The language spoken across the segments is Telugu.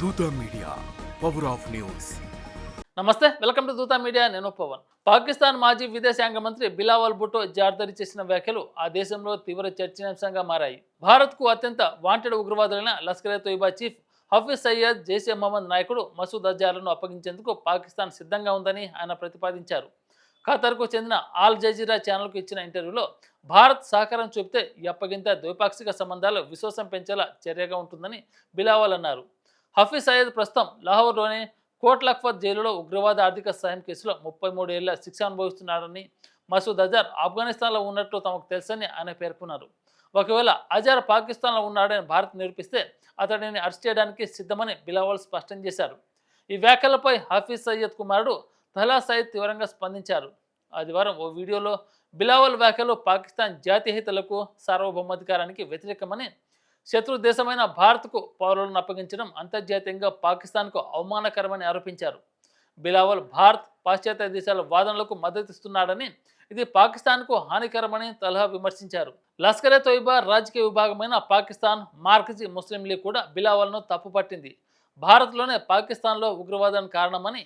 Dhootha media power of news. నమస్తే వెల్కమ్ టు దూత మీడియా నేను పవన్. పాకిస్తాన్ మాజీ విదేశాంగ మంత్రి బిలావల్ భుట్టో జార్దరి చేసిన వ్యాఖ్యలు ఆ దేశంలో తీవ్ర చర్చనీయాంశంగా మారాయి. భారత్కు అత్యంత వాంటెడ్ ఉగ్రవాదులైన లష్కరే తోయిబా చీఫ్ హఫీజ్ సయ్యద్ జైషే మహమ్మద్ నాయకుడు మసూద్ అజార్లను అప్పగించేందుకు పాకిస్తాన్ సిద్ధంగా ఉందని ఆయన ప్రతిపాదించారు. ఖతర్కు చెందిన ఆల్ జజీరా ఛానల్కు ఇచ్చిన ఇంటర్వ్యూలో భారత్ సహకారం చూపితే ఈ అప్పగింత ద్వైపాక్షిక సంబంధాలు విశ్వాసం పెంచేలా చర్యగా ఉంటుందని బిలావల్ అన్నారు. హఫీజ్ సయ్యద్ ప్రస్తుతం లాహోర్లోని కోట్ లఖ్పత్ జైలులో ఉగ్రవాద ఆర్థిక సాయం కేసులో ముప్పై మూడు ఏళ్ళ శిక్ష అనుభవిస్తున్నాడని మసూద్ అజార్ ఆఫ్ఘనిస్తాన్లో ఉన్నట్లు తమకు తెలుసని ఆయన పేర్కొన్నారు. ఒకవేళ అజార్ పాకిస్తాన్లో ఉన్నాడని భారత్ నిరూపిస్తే అతడిని అరెస్ట్ చేయడానికి సిద్ధమని బిలావల్ స్పష్టం చేశారు. ఈ వ్యాఖ్యలపై హఫీజ్ సయ్యద్ కుమారుడు తహలా సయ్యద్ తీవ్రంగా స్పందించారు. ఆదివారం ఓ వీడియోలో బిలావల్ వ్యాఖ్యలు పాకిస్తాన్ జాతీయతలకు సార్వభౌమాధికారానికి వ్యతిరేకమని శత్రు దేశమైన భారత్కు పౌరులను అప్పగించడం అంతర్జాతీయంగా పాకిస్తాన్కు అవమానకరమని ఆరోపించారు. బిలావల్ భారత్ పాశ్చాత్య దేశాల వాదనలకు మద్దతిస్తున్నాడని ఇది పాకిస్తాన్కు హానికరమని తలహా విమర్శించారు. లస్కరే తోయిబా రాజకీయ విభాగమైన పాకిస్తాన్ మార్కజీ ముస్లిం లీగ్ కూడా బిలావల్ను తప్పుపట్టింది భారత్లోనే పాకిస్తాన్లో ఉగ్రవాదానికి కారణమని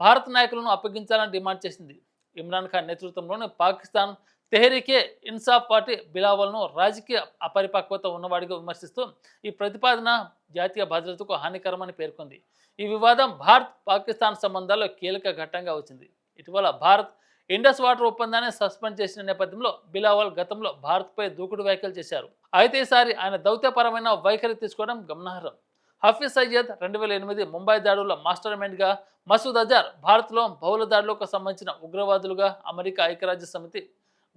భారత నాయకులను అప్పగించాలని డిమాండ్ చేసింది. ఇమ్రాన్ ఖాన్ నేతృత్వంలోని పాకిస్తాన్ తెహరీకే ఇన్సాఫ్ పార్టీ బిలావల్ను రాజకీయ అపరిపక్వత ఉన్నవాడిగా విమర్శిస్తూ ఈ ప్రతిపాదన జాతీయ భద్రతకు హానికరమని పేర్కొంది. ఈ వివాదం భారత్ పాకిస్తాన్ సంబంధాల్లో కీలక ఘట్టంగా వచ్చింది. ఇటీవల భారత్ ఇండస్ వాటర్ ఒప్పందాన్ని సస్పెండ్ చేసిన నేపథ్యంలో బిలావల్ గతంలో భారత్పై దూకుడు వ్యాఖ్యలు చేశారు. అయితే ఈసారి ఆయన దౌత్యపరమైన వైఖరి తీసుకోవడం గమనార్హం. హఫీజ్ సయ్యద్ రెండు వేల ఎనిమిది ముంబై దాడుల మాస్టర్ మైండ్గా మసూద్ అజార్ భారత్లో బహుళ దాడులకు సంబంధించిన ఉగ్రవాదులుగా అమెరికా ఐక్యరాజ్య సమితి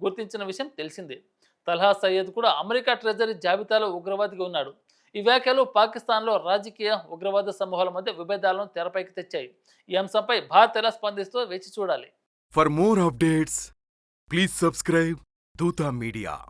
గుర్తించిన విషయం తెలిసిందే. తల్హా సయ్యద్ కూడా అమెరికా ట్రెజరీ జాబితాలో ఉగ్రవాదిగా ఉన్నాడు. ఈ వ్యాఖ్యలు పాకిస్తాన్లో రాజకీయ ఉగ్రవాద సమూహాల మధ్య విభేదాలను తెరపైకి తెచ్చాయి. ఈ అంశంపై భారత్ ఎలా స్పందిస్తూ వేచి చూడాలి. For more updates please subscribe Dhootha media